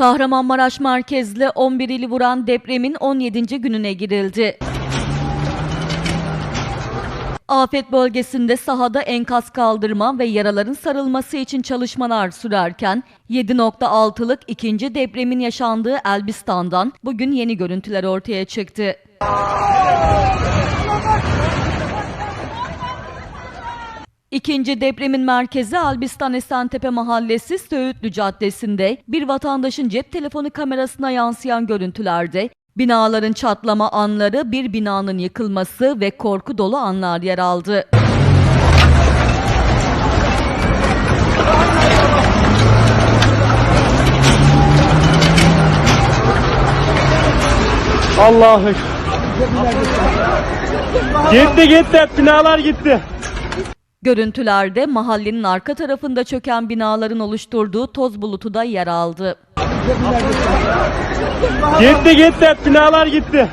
Kahramanmaraş merkezli 11 ili vuran depremin 17. gününe girildi. Afet bölgesinde sahada enkaz kaldırma ve yaraların sarılması için çalışmalar sürerken 7.6'lık ikinci depremin yaşandığı Elbistan'dan bugün yeni görüntüler ortaya çıktı. İkinci depremin merkezi Albistan Esentepe Mahallesi Söğütlü Caddesi'nde bir vatandaşın cep telefonu kamerasına yansıyan görüntülerde binaların çatlama anları, bir binanın yıkılması ve korku dolu anlar yer aldı. Allah'ım. Gitti gitti binalar gitti. Görüntülerde mahallenin arka tarafında çöken binaların oluşturduğu toz bulutu da yer aldı. Gitti gitti binalar gitti.